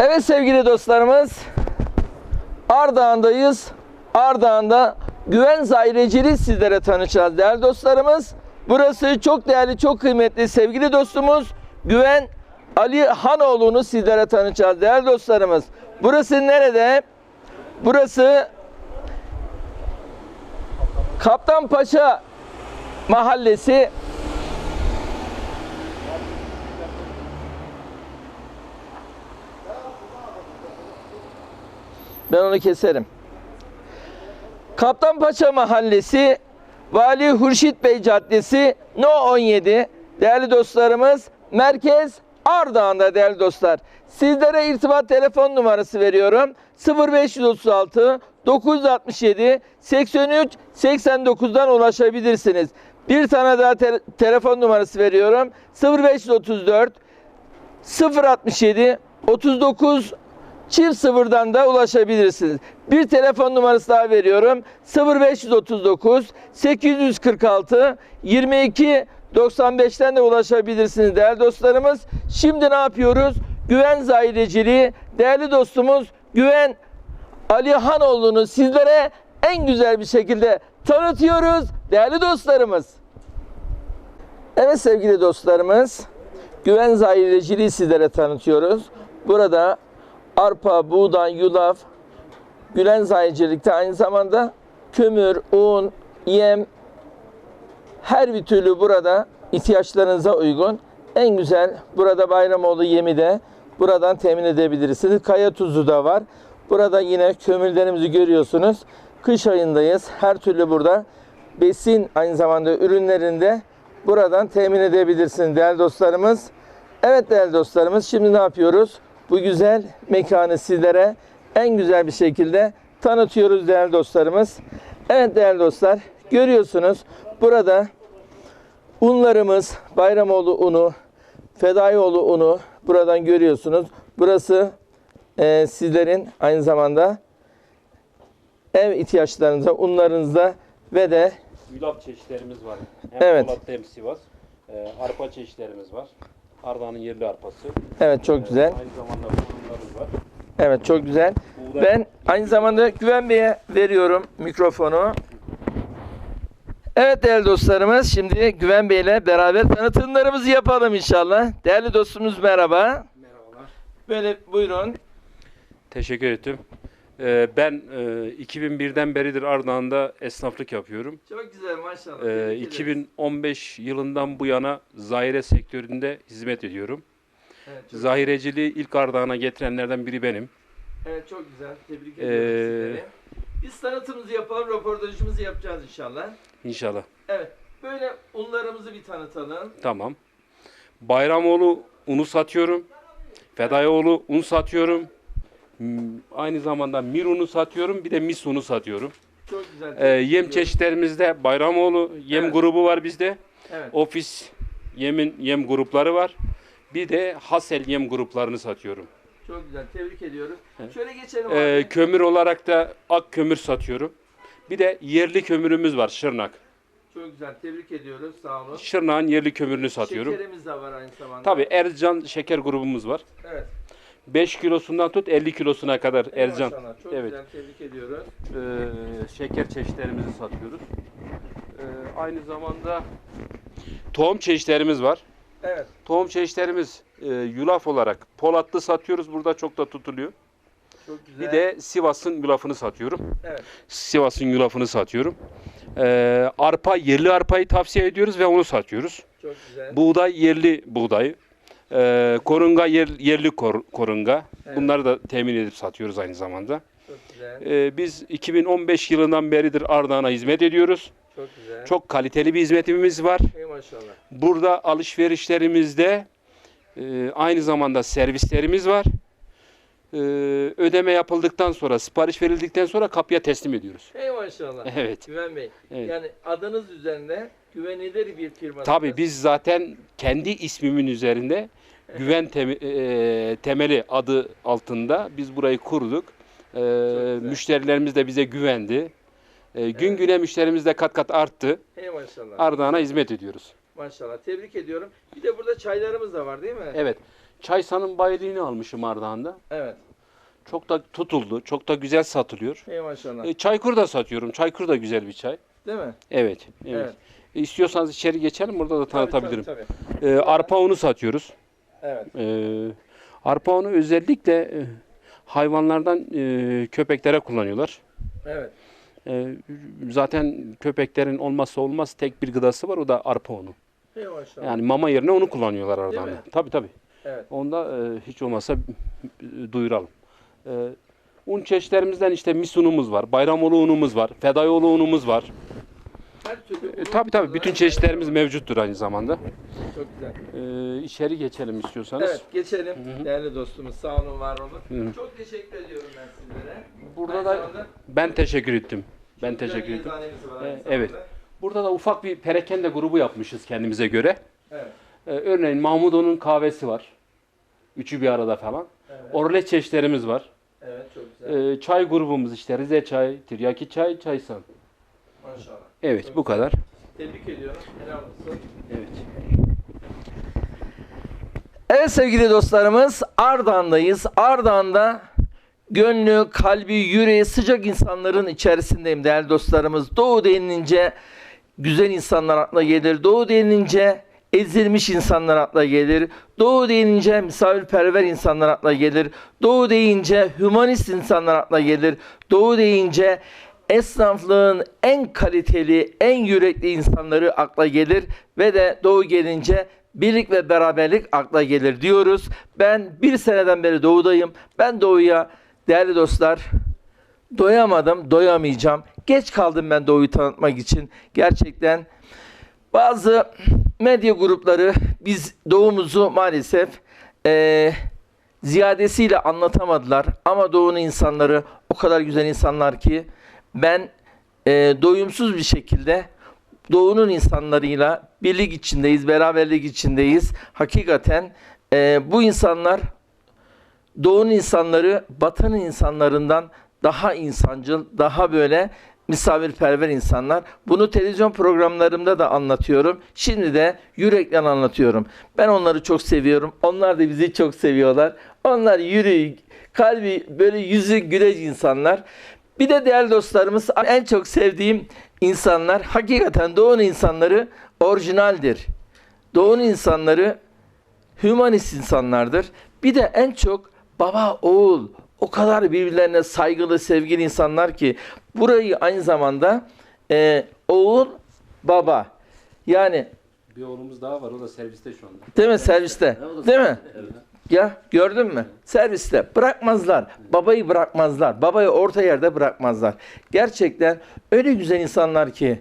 Evet sevgili dostlarımız, Ardahan'dayız. Ardahan'da güven zaireciliği sizlere tanıtacağız değerli dostlarımız. Burası çok değerli, çok kıymetli sevgili dostumuz Güven Ali Hanoğlu'nu sizlere tanıtacağız değerli dostlarımız. Burası nerede? Burası Kaptanpaşa Mahallesi Ben onu keserim. Kaptanpaşa Mahallesi, Vali Hurşit Bey Caddesi, No 17. Değerli dostlarımız, merkez Ardahan'da değerli dostlar. Sizlere irtibat telefon numarası veriyorum. 0536 967 83 89'dan ulaşabilirsiniz. Bir tane daha te- telefon numarası veriyorum. 0534 067 39 çift sıfırdan da ulaşabilirsiniz. Bir telefon numarası daha veriyorum. 0539 846 22 95'ten de ulaşabilirsiniz değerli dostlarımız. Şimdi ne yapıyoruz? Güven zaireciliği değerli dostumuz Güven Ali Hanoğlu'nu sizlere en güzel bir şekilde tanıtıyoruz değerli dostlarımız. Evet sevgili dostlarımız, güven zahireciliği sizlere tanıtıyoruz. Burada arpa, buğday, yulaf, güven zahirecilikte aynı zamanda kömür, un, yem, her bir türlü burada ihtiyaçlarınıza uygun en güzel burada Bayramoğlu yemi de buradan temin edebilirsiniz. Kaya tuzu da var. Burada yine kömürlerimizi görüyorsunuz. Kış ayındayız. Her türlü burada besin aynı zamanda ürünlerinde buradan temin edebilirsiniz değerli dostlarımız. Evet değerli dostlarımız şimdi ne yapıyoruz? Bu güzel mekanı sizlere en güzel bir şekilde tanıtıyoruz değerli dostlarımız. Evet değerli dostlar görüyorsunuz burada unlarımız Bayramoğlu unu, Fedaioğlu unu buradan görüyorsunuz. Burası e, sizlerin aynı zamanda ev ihtiyaçlarınıza, unlarınızda ve de Yulaf çeşitlerimiz var. Hem Evet. Polat'ta hem Sivas. Ee, arpa çeşitlerimiz var. Ardahan'ın yerli arpası. evet çok güzel. Aynı zamanda fırınlarımız var. Evet çok güzel. Buğday- Ben aynı zamanda Güven Bey'e veriyorum mikrofonu. Evet değerli dostlarımız şimdi Güven Bey'le beraber tanıtımlarımızı yapalım inşallah. Değerli dostumuz merhaba. Merhabalar. Böyle buyurun. Teşekkür ettim. Ee, ben e, 2001'den beridir Ardahan'da esnaflık yapıyorum. Çok güzel maşallah. Ee, Tebrik ederiz. 2015 yılından bu yana zahire sektöründe hizmet ediyorum. Evet, çok, Zahireciliği ilk Ardahan'a getirenlerden biri benim. evet, çok güzel. Tebrik Ee, ediyorum sizleri. Biz tanıtımımızı yapalım, röportajımızı yapacağız inşallah. İnşallah. Evet. Böyle unlarımızı bir tanıtalım. Tamam. Bayramoğlu unu satıyorum. Fedayoğlu un satıyorum. Hmm, Aynı zamanda mir unu satıyorum. Bir de mis unu satıyorum. Çok güzel. Ee, yem çeşitlerimizde Bayramoğlu yem Evet. grubu var bizde. Evet. Ofis yemin yem grupları var. Bir de Hasel yem gruplarını satıyorum. Çok güzel. Tebrik ediyoruz. Şöyle geçelim Ee, kömür olarak da ak kömür satıyorum. Bir de yerli kömürümüz var Şırnak. Çok güzel. Tebrik ediyoruz. Sağ olun. Şırnak'ın yerli kömürünü satıyorum. Şekerimiz de var aynı zamanda. Tabii Ercan şeker grubumuz var. Evet. 5 kilosundan tut 50 kilosuna kadar Ercan. Maşallah. Çok Evet. güzel. Tebrik ediyoruz. Ee, şeker çeşitlerimizi satıyoruz. Ee, aynı zamanda tohum çeşitlerimiz var. Evet. Tohum çeşitlerimiz e, yulaf olarak Polatlı satıyoruz. Burada çok da tutuluyor. Çok güzel. Bir de Sivas'ın yulafını satıyorum. Evet. Sivas'ın yulafını satıyorum. Ee, arpa, yerli arpayı tavsiye ediyoruz ve onu satıyoruz. Çok güzel. Buğday, yerli buğday. Ee, korunga, yer- yerli kor- korunga. Evet. Bunları da temin edip satıyoruz aynı zamanda. Çok güzel. Ee, biz 2015 yılından beridir Ardahan'a hizmet ediyoruz. Çok güzel. Çok kaliteli bir hizmetimiz var. Ey maşallah. Burada alışverişlerimizde e, aynı zamanda servislerimiz var. E, ödeme yapıldıktan sonra, sipariş verildikten sonra kapıya teslim ediyoruz. Ey maşallah. Evet. Güven Bey. Evet. Yani adınız üzerinde güvenilir bir firma. Tabii biz zaten kendi ismimin üzerinde güven temi- e, temeli adı altında biz burayı kurduk. E, müşterilerimiz de bize güvendi. E, gün Evet. güne müşterimiz de kat kat arttı. Ey maşallah. Ardahan'a hizmet ediyoruz. Maşallah. Tebrik ediyorum. Bir de burada çaylarımız da var değil mi? Evet. Çaysan'ın bayiliğini almışım Ardahan'da. Evet. Çok da tutuldu. Çok da güzel satılıyor. Hey maşallah. E, Çaykur da satıyorum. Çaykur da güzel bir çay. Değil mi? Evet. Evet. Evet. E, İstiyorsanız içeri geçelim. Burada da tanıtabilirim. Tabii, tabii, tabii. E, arpa unu satıyoruz. Evet. E, arpa unu özellikle e, hayvanlardan e, köpeklere kullanıyorlar. Evet. E, zaten köpeklerin olmazsa olmaz tek bir gıdası var. O da arpa unu. Hey maşallah. Yani mama yerine onu kullanıyorlar Ardahan'da. Tabii tabii. Evet. Onda e, hiç olmazsa e, duyuralım. E, un çeşitlerimizden işte mis unumuz var, bayramoğlu unumuz var, fedayoğlu unumuz var. E, tabii tabii bütün çeşitlerimiz mevcuttur aynı zamanda. Çok güzel. E, içeri geçelim istiyorsanız. Evet geçelim. Değerli dostumuz sağ olun var olun. Çok teşekkür ediyorum ben sizlere. Burada da zamanda ben teşekkür ettim. Ben teşekkür ettim. E, evet. Burada da ufak bir perakende grubu yapmışız kendimize göre. Evet. E, örneğin Mahmudo'nun kahvesi var. Üçü bir arada falan. Evet. Orlet çeşitlerimiz var. Evet çok güzel. E, çay grubumuz işte Rize çay, Tiryaki çay, çaysan. Maşallah. Evet Çok bu kadar. Tebrik ediyorum. Helal olsun. Evet. Evet sevgili dostlarımız Ardahan'dayız. Ardahan'da gönlü, kalbi, yüreği sıcak insanların içerisindeyim değerli dostlarımız. Doğu denilince güzel insanlar akla gelir. Doğu denilince ezilmiş insanlar akla gelir. Doğu deyince misafirperver insanlar akla gelir. Doğu deyince hümanist insanlar akla gelir. Doğu deyince esnaflığın en kaliteli, en yürekli insanları akla gelir ve de Doğu gelince birlik ve beraberlik akla gelir diyoruz. Ben bir seneden beri Doğu'dayım. Ben Doğu'ya değerli dostlar doyamadım, doyamayacağım. Geç kaldım ben Doğu'yu tanıtmak için. Gerçekten bazı medya grupları biz Doğu'muzu maalesef eee, ziyadesiyle anlatamadılar. Ama Doğu'nun insanları o kadar güzel insanlar ki ben eee, doyumsuz bir şekilde Doğu'nun insanlarıyla birlik içindeyiz, beraberlik içindeyiz. Hakikaten eee, bu insanlar Doğu'nun insanları Batı'nın insanlarından daha insancıl, daha böyle misafirperver insanlar. Bunu televizyon programlarımda da anlatıyorum. Şimdi de yürekten anlatıyorum. Ben onları çok seviyorum. Onlar da bizi çok seviyorlar. Onlar yüreği, kalbi, böyle yüzü güleç insanlar. Bir de değerli dostlarımız en çok sevdiğim insanlar hakikaten Doğu'nun insanları orijinaldir. Doğu'nun insanları hümanist insanlardır. Bir de en çok baba oğul o kadar birbirlerine saygılı sevgili insanlar ki burayı aynı zamanda e, oğul baba yani Bir oğlumuz daha var. O da serviste şu anda. değil mi serviste değil mi? Evet. Ya gördün mü? Serviste bırakmazlar. Babayı bırakmazlar. Babayı orta yerde bırakmazlar. Gerçekten öyle güzel insanlar ki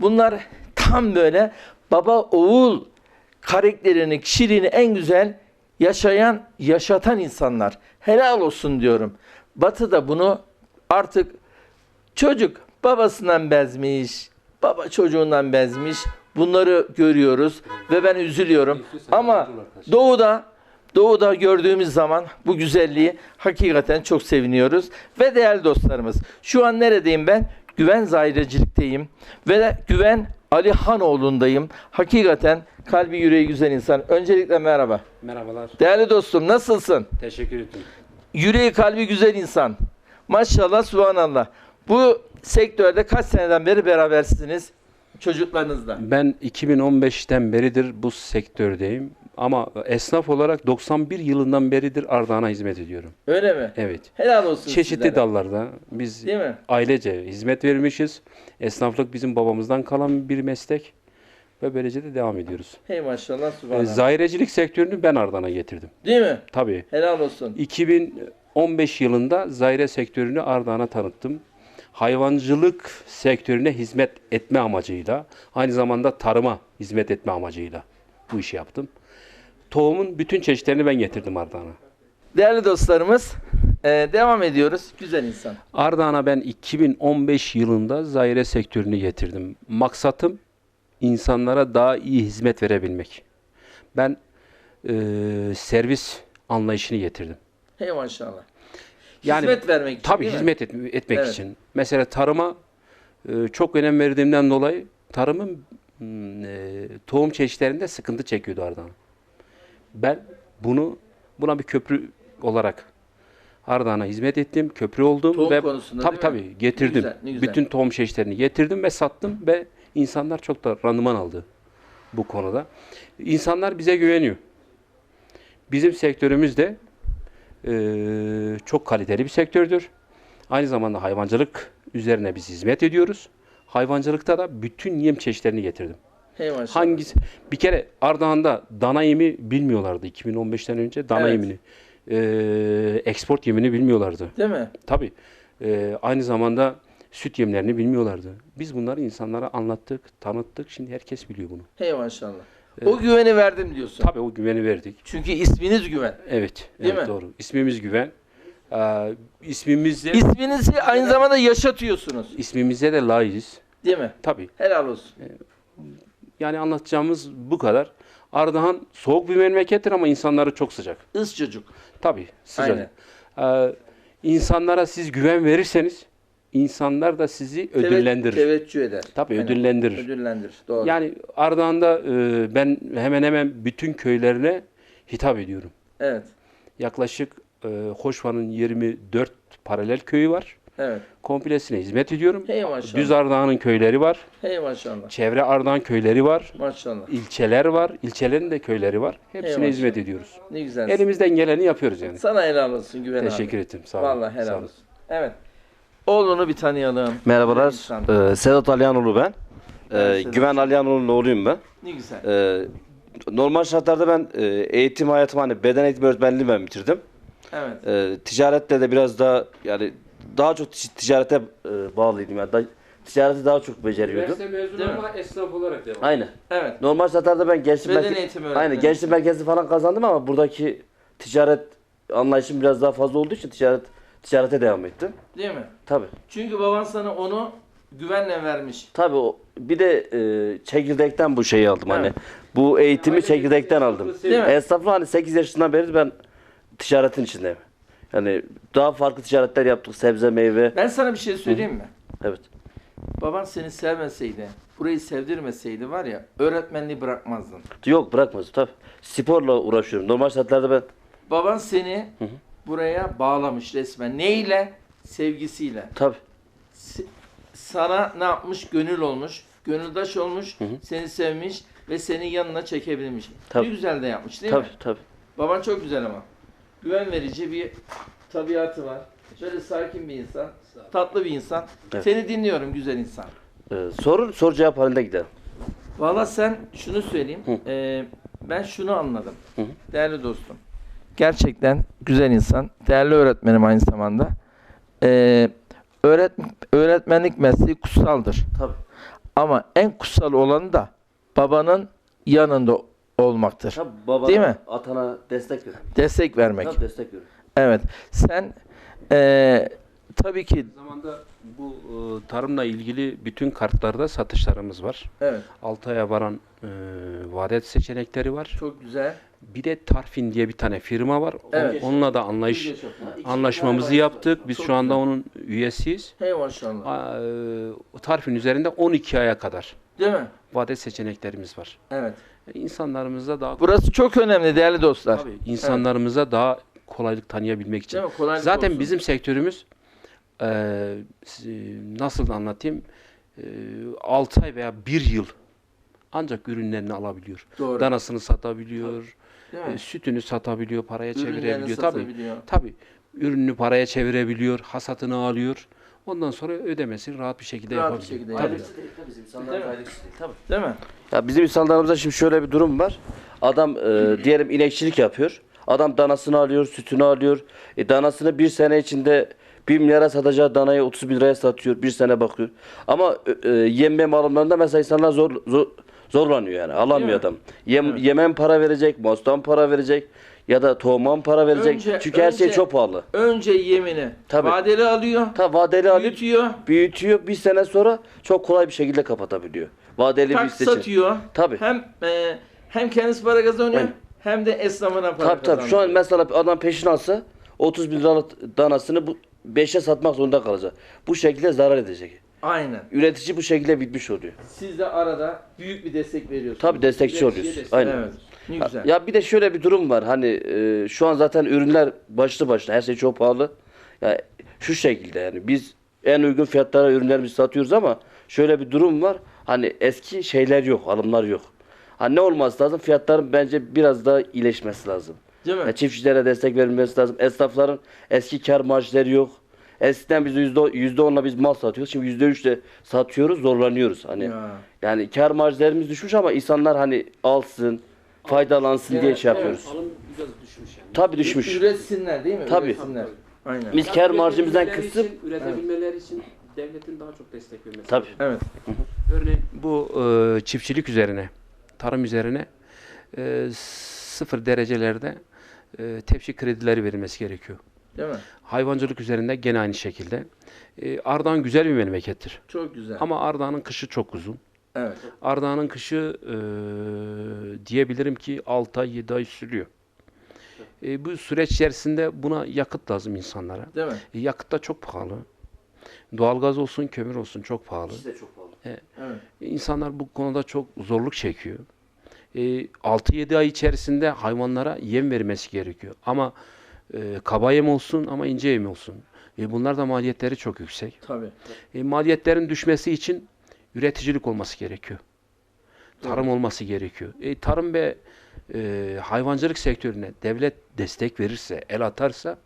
bunlar tam böyle baba oğul karakterini, kişiliğini en güzel yaşayan, yaşatan insanlar. Helal olsun diyorum. Batı da bunu artık çocuk babasından bezmiş, baba çocuğundan bezmiş. Bunları görüyoruz ve ben üzülüyorum. Ama Doğu'da Doğu'da gördüğümüz zaman bu güzelliği hakikaten çok seviniyoruz. Ve değerli dostlarımız şu an neredeyim ben? Güven Zahirecilik'teyim ve Güven Ali Hanoğlu'ndayım. Hakikaten kalbi yüreği güzel insan. Öncelikle merhaba. Merhabalar. Değerli dostum nasılsın? Teşekkür ederim. Yüreği kalbi güzel insan. Maşallah subhanallah. Bu sektörde kaç seneden beri berabersiniz çocuklarınızla? Ben 2015'ten beridir bu sektördeyim. Ama esnaf olarak 91 yılından beridir Ardahan'a hizmet ediyorum. Öyle mi? Evet. Helal olsun Çeşitli sizlere. dallarda biz Değil mi? ailece hizmet vermişiz. Esnaflık bizim babamızdan kalan bir meslek ve böylece de devam ediyoruz. Hey maşallah E, subhanallah. Zairecilik sektörünü ben Ardahan'a getirdim. Değil mi? Tabii. Helal olsun. 2015 yılında zaire sektörünü Ardahan'a tanıttım. Hayvancılık sektörüne hizmet etme amacıyla, aynı zamanda tarıma hizmet etme amacıyla bu işi yaptım. Tohumun bütün çeşitlerini ben getirdim Ardahan'a. Değerli dostlarımız, e, devam ediyoruz. Güzel insan. Ardahan'a ben 2015 yılında zaire sektörünü getirdim. Maksatım insanlara daha iyi hizmet verebilmek. Ben e, servis anlayışını getirdim. Hey maşallah. Yani- hizmet vermek için Tabii hizmet et- etmek Evet. için. Mesela tarıma e, çok önem verdiğimden dolayı tarımın e, tohum çeşitlerinde sıkıntı çekiyordu Ardahan. Ben bunu Buna bir köprü olarak Ardahan'a hizmet ettim. Köprü oldum Tohum ve tabii tabii getirdim. Ne güzel, ne güzel. Bütün tohum çeşitlerini getirdim ve sattım ve insanlar çok da randıman aldı bu konuda. İnsanlar bize güveniyor. Bizim sektörümüz de eee, çok kaliteli bir sektördür. Aynı zamanda hayvancılık üzerine biz hizmet ediyoruz. Hayvancılıkta da bütün yem çeşitlerini getirdim. Hey maşallah. Hangisi? Bir kere Ardahan'da dana yemi bilmiyorlardı 2015'ten önce dana Evet. yemini. eee, export yemini bilmiyorlardı. Değil mi? Tabii. Eee, aynı zamanda süt yemlerini bilmiyorlardı. Biz bunları insanlara anlattık, tanıttık. Şimdi herkes biliyor bunu. Hey maşallah. O güveni verdim diyorsun. Tabii o güveni verdik. Çünkü isminiz güven. Evet. Değil evet mi? doğru. İsmimiz Güven. Ee, ismimizde İsminizi aynı zamanda yaşatıyorsunuz. ismimize de layığız. Değil mi? Tabii. Helal olsun. Yani anlatacağımız bu kadar. Ardahan soğuk bir memlekettir ama insanları çok sıcak. Isçacık. Tabii sıcak. Ee, insanlara siz güven verirseniz insanlar da sizi ödüllendirir. Teveccüh eder. Tabii Aynen. ödüllendirir. Ödüllendirir. Doğru. Yani Ardahan'da e, ben hemen hemen bütün köylerine hitap ediyorum. Evet. Yaklaşık e, Hoşva'nın 24 paralel köyü var. Evet. Komplesine hizmet ediyorum. Hey maşallah. Düz Ardahan'ın köyleri var. Hey maşallah. Çevre Ardahan köyleri var. Maşallah. ilçeler var. İlçelerin de köyleri var. Hepsine Eyvallah. hizmet ediyoruz. Ne güzel. Elimizden geleni yapıyoruz yani. Sana helal olsun güven abi. Teşekkür ettim. Sağ olun. Vallahi Sağ helal olun. olsun. Evet. Oğlunu bir tanıyalım. Merhabalar. Ee, Sedat Alyanoğlu ben. Ee. Güven Alyanoğlu'nun oğluyum ben. Ne güzel. Ee, normal şartlarda ben e, eğitim hayatımı hani beden eğitimi öğretmenliği ben bitirdim. Evet. Ee, ticaretle de biraz daha yani daha çok ti- ticarete e, bağlıydım. Yani da, ticareti daha çok beceriyordum. mezunu Değil mi? ama esnaf olarak devam. Aynen. Evet. Normal şartlarda ben gençlik Beden merkezi, eğitimi öğretmeni. aynen gençlik merkezi falan kazandım ama buradaki ticaret anlayışım biraz daha fazla olduğu için ticaret ticarete devam ettim. Değil mi? Tabii. Çünkü baban sana onu güvenle vermiş. Tabii o bir de e, çekirdekten bu şeyi aldım hani. Evet. Bu eğitimi çekirdekten aldım. Değil mi? Esnaflı hani 8 yaşından beri ben ticaretin içindeyim. Yani daha farklı ticaretler yaptık. Sebze, meyve. Ben sana bir şey söyleyeyim mi? Evet. Baban seni sevmeseydi, burayı sevdirmeseydi var ya öğretmenliği bırakmazdın. Yok bırakmaz tabii. Sporla uğraşıyorum. Normal şartlarda ben Baban seni buraya bağlamış resmen. Neyle? Sevgisiyle. tabii. S- sana ne yapmış? Gönül olmuş. Gönüldaş olmuş. Seni sevmiş ve seni yanına çekebilmiş. Tabii. Ne güzel de yapmış değil Tabii mi? tabii. Baban çok güzel ama. Güven verici bir tabiatı var. Şöyle sakin bir insan. Tatlı bir insan. Evet. Seni dinliyorum güzel insan. Ee, soru soru cevap halinde gidelim. Valla sen şunu söyleyeyim. Ee, ben şunu anladım. Değerli dostum. Gerçekten güzel insan. Değerli öğretmenim aynı zamanda. Ee, öğret, öğretmenlik mesleği kutsaldır. Tabii. Ama en kutsal olanı da babanın yanında olmaktır. Tabii baba Değil mi? atana destek verir. Destek vermek. Tabii destek verir. Evet. Sen ee, tabii ki zamanda bu e, tarımla ilgili bütün kartlarda satışlarımız var. evet 6 aya varan e, vadet seçenekleri var. çok güzel. Bir de Tarfin diye bir tane firma var. Evet. Onunla da anlayış anlaşmamızı yaptık. Biz Çok şu anda güzel. onun üyesiyiz. Hey maşallah. E, Tarfin üzerinde 12 aya kadar Değil mi? vadet seçeneklerimiz var. Evet. İnsanlarımıza daha Burası çok önemli değerli dostlar. Tabii, insanlarımıza daha kolaylık tanıyabilmek için. Değil mi? Kolaylık Zaten olsun. bizim sektörümüz e, nasıl anlatayım? E, 6 ay veya 1 yıl ancak ürünlerini alabiliyor. Doğru. Danasını satabiliyor, Değil e, sütünü satabiliyor, paraya Ürünlerini çevirebiliyor. Tabii. satabiliyor. Tabii. Ürününü paraya çevirebiliyor, hasatını alıyor. Ondan sonra ödemesini rahat bir şekilde Rahat bir yapabiliyor. şekilde Tabii. yapabiliyor. Bizim Değil mi? Tabii. Değil mi? Ya bizim insanlarımızda şimdi şöyle bir durum var. Adam e, diyelim inekçilik yapıyor. Adam danasını alıyor, sütünü alıyor. E, danasını bir sene içinde 1 milyara satacağı danayı 30 bin liraya satıyor. Bir sene bakıyor. Ama e, e, yem mem alımlarında mesela insanlar zor, zor zorlanıyor yani. Alamıyor adam. Yem, Yemen para verecek, mostan para verecek ya da tohumdan para verecek. Önce- Çünkü her şey önce- çok pahalı. Önce yemini Tabii. vadeli alıyor, Ta vadeli alıp büyütüyor, büyütüyor. Bir sene sonra çok kolay bir şekilde kapatabiliyor. Vadeli bir tak seçim. satıyor. Tabii. Hem e, hem kendisi para kazanıyor Aynen. Hem de esnafına para Tabii tabii. Şu an mesela adam peşin alsa 30 bin liralık danasını bu 5'e satmak zorunda kalacak. Bu şekilde zarar edecek. Aynen. Üretici bu şekilde bitmiş oluyor. Siz de arada büyük bir destek veriyorsunuz. Tabii destekçi Üreticiye oluyoruz. destek. Aynen. Evet. Ne güzel. Ya bir de şöyle bir durum var. Hani e, şu an zaten ürünler başlı başına her şey çok pahalı. Ya şu şekilde yani biz en uygun fiyatlara ürünlerimizi satıyoruz ama şöyle bir durum var. Hani eski şeyler yok, alımlar yok. Hani ne olması lazım? Fiyatların bence biraz daha iyileşmesi lazım. Değil mi? Ya çiftçilere destek verilmesi lazım. Esnafların eski kar marjları yok. Eskiden biz yüzde yüzde onla biz mal satıyoruz. Şimdi yüzde üçle satıyoruz, zorlanıyoruz. Hani Ya. yani kar marjlarımız düşmüş ama insanlar hani alsın, faydalansın diye şey yapıyoruz. Alım biraz düşmüş yani. Tabii düşmüş. Üretsinler değil mi? Tabii. Üretsinler. Aynen. Biz kar marjımızdan kısıp üretebilmeleri için devletin daha çok destek vermesi. Tabii. Evet. Örneğin bu e, çiftçilik üzerine, tarım üzerine e, sıfır derecelerde e, tepsi kredileri verilmesi gerekiyor. Değil mi? Hayvancılık üzerinde gene aynı şekilde. E, Ardahan güzel bir memlekettir. Çok güzel. Ama Ardahan'ın kışı çok uzun. Evet. Ardahan'ın kışı e, diyebilirim ki 6 ay 7 ay sürüyor. E, bu süreç içerisinde buna yakıt lazım insanlara. Değil mi? E, yakıt da çok pahalı. Doğalgaz olsun, kömür olsun çok pahalı. çok pahalı. Evet. İnsanlar bu konuda çok zorluk çekiyor. E, 6-7 ay içerisinde hayvanlara yem vermesi gerekiyor. Ama e, kaba yem olsun ama ince yem olsun. E, bunlar da maliyetleri çok yüksek. Tabii. E, maliyetlerin düşmesi için üreticilik olması gerekiyor. Tarım olması gerekiyor. E, tarım ve e, hayvancılık sektörüne devlet destek verirse, el atarsa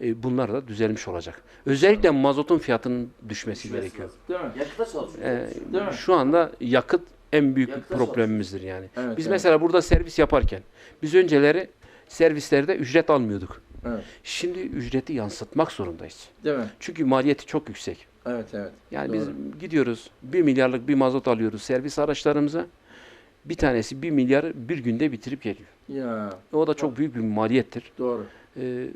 e, bunlar da düzelmiş olacak. Özellikle mazotun fiyatının düşmesi gerekiyor. Değil mi? Yakıta çalışıyor. E, Değil mi? şu anda yakıt en büyük Yakıta problemimizdir yani. Evet, biz evet. mesela burada servis yaparken biz önceleri servislerde ücret almıyorduk. Evet. Şimdi ücreti yansıtmak zorundayız. Değil mi? Çünkü maliyeti çok yüksek. Evet evet. Yani Doğru. biz gidiyoruz 1 milyarlık bir mazot alıyoruz servis araçlarımıza. Bir tanesi 1 milyarı bir günde bitirip geliyor. Ya O da çok büyük bir maliyettir. doğru. Ee,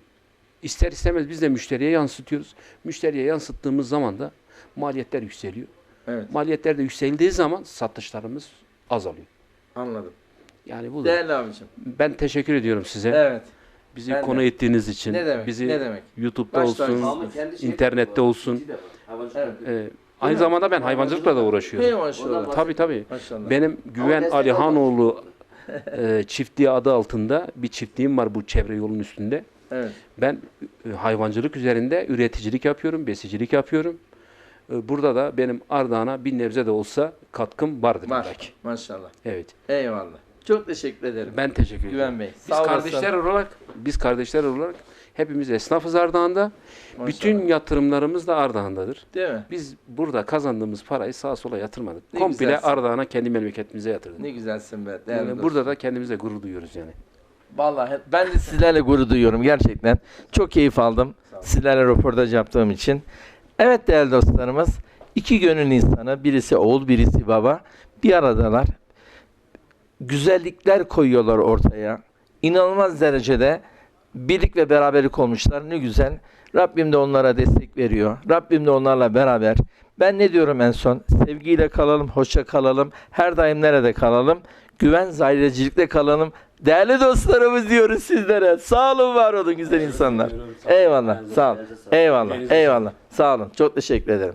ister istemez biz de müşteriye yansıtıyoruz. Müşteriye yansıttığımız zaman da maliyetler yükseliyor. Evet. Maliyetler de yükseldiği zaman satışlarımız azalıyor. Anladım. Yani bu da. Değerli abicim. Ben teşekkür ediyorum size. Evet. Bizi ben de. konu ettiğiniz için. Ne demek? Bizi Ne demek? YouTube'da Baş olsun, internette olsun. Evet. e, aynı zamanda ben hayvancılıkla da uğraşıyorum. Maşallah. Tabii tabii. Maşallah. Benim Güven Alihanoğlu e, çiftliği adı altında bir çiftliğim var bu çevre yolun üstünde. Evet. Ben e, hayvancılık üzerinde üreticilik yapıyorum, besicilik yapıyorum. E, burada da benim Ardahan'a bir nebze de olsa katkım vardır Var. belki. Maşallah. Evet. Eyvallah. Çok teşekkür ederim. Ben teşekkür ederim. Güven Bey. Biz kardeşler olarak, biz kardeşler olarak hepimiz esnafız Ardahan'da. Maşallah. Bütün yatırımlarımız da Ardahan'dadır. Değil mi? Biz burada kazandığımız parayı sağa sola yatırmadık. Ne Komple güzelsin. Ardahan'a kendi memleketimize yatırdık. Ne güzelsin be. Yani dostum. burada da kendimize gurur duyuyoruz yani. Vallahi ben de sizlerle gurur duyuyorum gerçekten. Çok keyif aldım sizlerle röportaj yaptığım için. Evet değerli dostlarımız, iki gönül insanı, birisi oğul, birisi baba bir aradalar. Güzellikler koyuyorlar ortaya. İnanılmaz derecede birlik ve beraberlik olmuşlar. Ne güzel. Rabbim de onlara destek veriyor. Rabbim de onlarla beraber. Ben ne diyorum en son? Sevgiyle kalalım, hoşça kalalım. Her daim nerede kalalım? Güven zahirecilikte kalalım. Değerli dostlarımız diyoruz sizlere. Sağ olun, var olun güzel insanlar. Eyvallah. Sağ olun. Eyvallah. Eyvallah. Sağ olun. Çok teşekkür ederim.